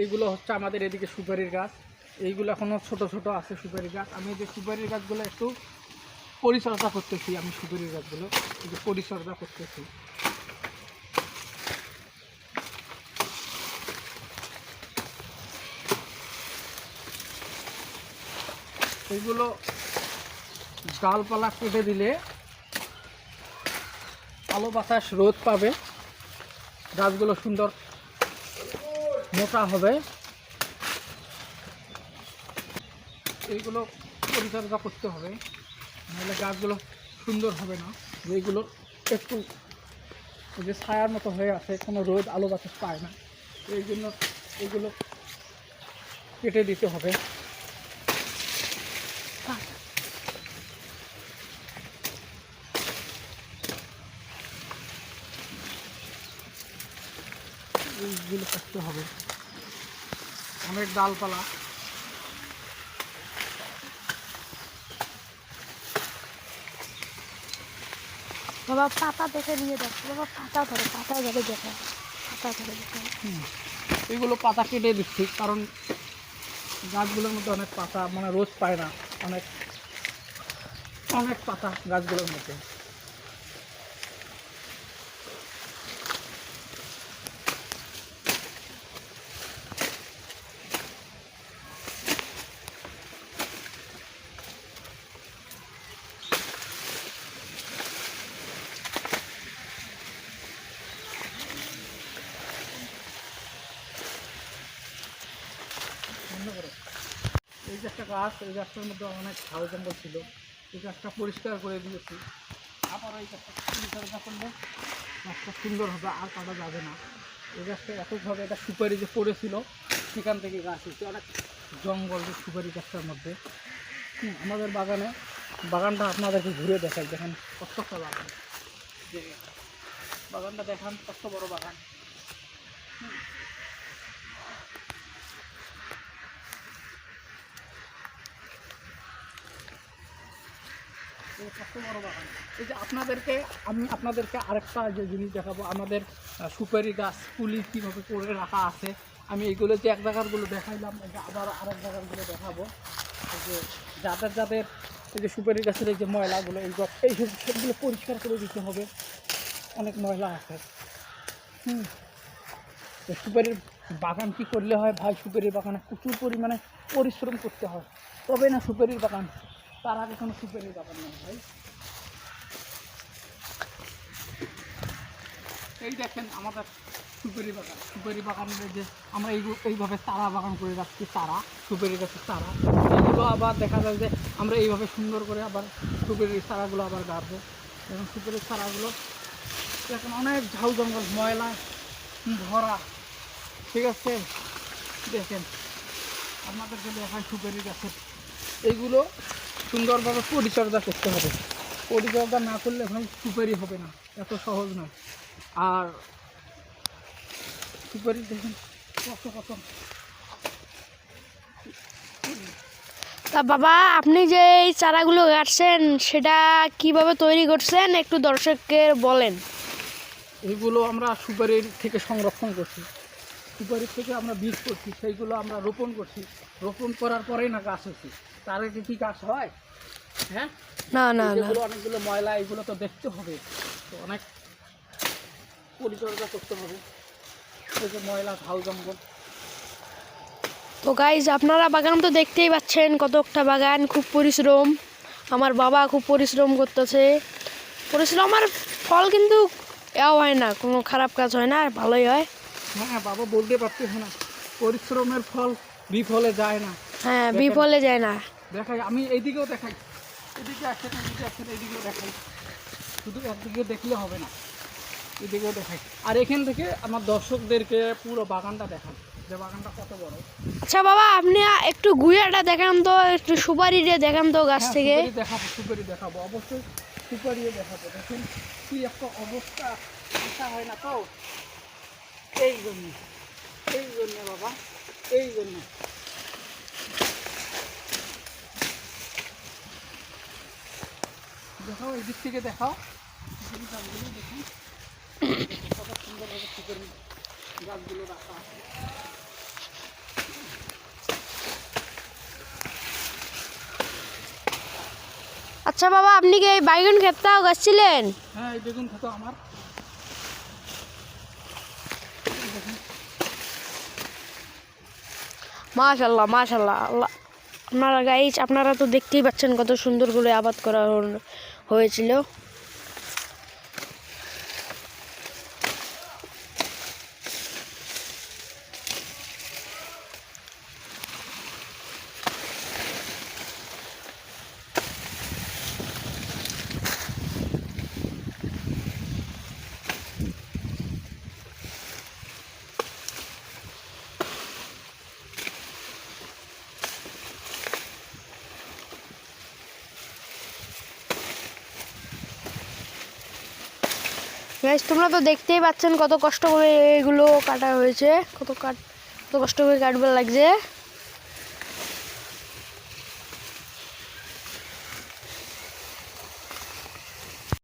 এইগুলো হচ্ছে আমাদের এদিকে সুপারির গাছ। এইগুলো এখনও ছোট ছোট আছে সুপারির গাছ। আমি যে সুপারির গাছগুলো একটু পরিচর্যা করতেছি, আমি সুপারির গাছগুলো একটু পরিচর্যা করতেছি। এইগুলো ডালপালা কেটে দিলে আলো বাতাস রোদ পাবে। গাছগুলো সুন্দর মোটা হবে। এইগুলো পরিচর্যা করতে হবে। নাহলে গাছগুলো সুন্দর হবে না। যেগুলো একটু যে ছায়ার মতো হয়ে আছে, কোনো রোদ আলো বাতাস পায় না। এই জন্য এগুলো কেটে দিতে হবে। এইগুলো করতে হবে। অনেক ডালপালা। বাবা পাতা দেখে নিয়ে দেখো বাবা পাতা ধরে পাতা ধরে দেখো। পাতা ধরে দেখো। এগুলো পাতা কেটে দিচ্ছি কারণ গাছগুলোর মধ্যে অনেক পাতা মানে রোজ পায় না অনেক অনেক পাতা গাছগুলোর মধ্যে বন্ধ করো। এই যে একটা গাছ এই গাছটার মধ্যে অনেক ঝাউ জঙ্গল ছিল। এই গাছটা পরিষ্কার করে দিয়েছি। আবার এই গাছটা পরিচর্যা করলে গাছটা সুন্দর হবে, আর কাটা যাবে না। এই গাছটা এককভাবে এটা সুপারি যে পড়েছিল, সেখান থেকে গাছ হচ্ছে অনেক জঙ্গল যে সুপারি গাছটার মধ্যে। আমাদের বাগানে, বাগানটা আপনাদেরকে ঘুরে দেখাই, দেখেন কত একটা বাগান। যে বাগানটা দেখান, কত বড় বাগান। এই যে আপনাদেরকে, আমি আপনাদেরকে আরেকটা যে জিনিস দেখাবো, আমাদের সুপারি গাছ, পুলি কীভাবে করে রাখা আছে, আমি এইগুলো যে এক জায়গারগুলো দেখাইলাম, এই যে আবার আরেক জায়গারগুলো দেখাবো। এই যে যাদের যাদের, এই যে সুপারি গাছের এই যে ময়লাগুলো, এই গছ এই সব সবগুলো পরিষ্কার করে দিতে হবে। অনেক ময়লা আছে। হুম। সুপারির বাগান কি করলে হয়? ভাই, সুপারির বাগানে প্রচুর পরিমাণে পরিশ্রম করতে হয়। তবে না সুপারির বাগান তার আগে কোনো সুপারির বাগান নেই ভাই। এই দেখেন আমাদের সুপারি বাগান সুপারি বাগানের যে আমরা এই এইভাবে চারা বাগান করে রাখছি চারা সুপারি গাছের চারা এগুলো আবার দেখা যায় যে আমরা এইভাবে সুন্দর করে আবার সুপারির চারাগুলো আবার গাড়বো। এখন সুপারির চারাগুলো এখন অনেক ঝাউ জঙ্গল, ময়লা, ভরা। ঠিক আছে? দেখেন, আপনাদেরকে দেখায় সুপারি গাছের। এইগুলো সুন্দরভাবে পরিচর্যা করতে হবে। পরিচর্যা না করলে ভাই সুপারি হবে না এত সহজ নয় আর সুপারি দেখেন কত কত। তা বাবা আপনি যে এই চারাগুলো গাড়ছেন সেটা কীভাবে তৈরি করছেন? একটু দর্শককে বলেন। এইগুলো আমরা সুপারির থেকে সংরক্ষণ করছি। সুপারির থেকে আমরা বীজ করছি সেইগুলো আমরা রোপণ করছি। রোপণ করার পরেই না গাছ হচ্ছে। তার আগে কি গাছ হয়? হ্যাঁ? না না যেগুলো অনেকগুলো ময়লা এগুলো তো দেখতে হবে। তো অনেক পরিচর্যা করতে হবে। যে ময়লা ঝাউ জঙ্গল। তো গাইজ আপনারা বাগান তো দেখতেই পাচ্ছেন কত একটা বাগান খুব পরিশ্রম। আমার বাবা খুব পরিশ্রম করতেছে। পরিশ্রম আর ফল কিন্তু এও হয় না কোনো খারাপ কাজ হয় না আর ভালোই হয়। হ্যাঁ বাবা বলতে পারতেছে না পরিশ্রমের ফল বিফলে যায় না। হ্যাঁ বিফলে যায় না। দেখাই আমি এইদিকেও দেখাই। এদিকে আসেন এদিকে আসেন এইদিকেও দেখাই। শুধু একদিকে দেখলে হবে না এদিকেও দেখাই। আর এখান থেকে আমার দর্শকদেরকে পুরো বাগানটা দেখাই যে বাগানটা কত বড়। আচ্ছা বাবা আপনি একটু গুইয়াটা দেখান তো একটু সুপারি দিয়ে দেখান তো গাছ হ্যাঁ, থেকে। দেখাবো সুপারি দেখাবো। অবশ্যই সুপারিও দেখাবো। দেখেন কি একটা অবস্থা। আশা হয় না তো? এই জন্য এই জন্য বাবা এই জন্য। দেখাও এই দিক থেকে দেখাও। আচ্ছা বাবা আপনি কি এই বাইগুন খেতটাও গাছছিলেন? হ্যাঁ এই বেগুন ক্ষেত আমার। মাশাল্লাহ মাশাল্লাহ আল্লাহ। আপনারা গাইছ আপনারা তো দেখতেই পাচ্ছেন কত সুন্দর করে আবাদ করা হল। হয়েছিল। গাইজ তোমরা তো দেখতেই পাচ্ছেন কত কষ্ট করে এগুলো কাটা হয়েছে। কত কাট কত কষ্ট করে কাটবার লাগছে।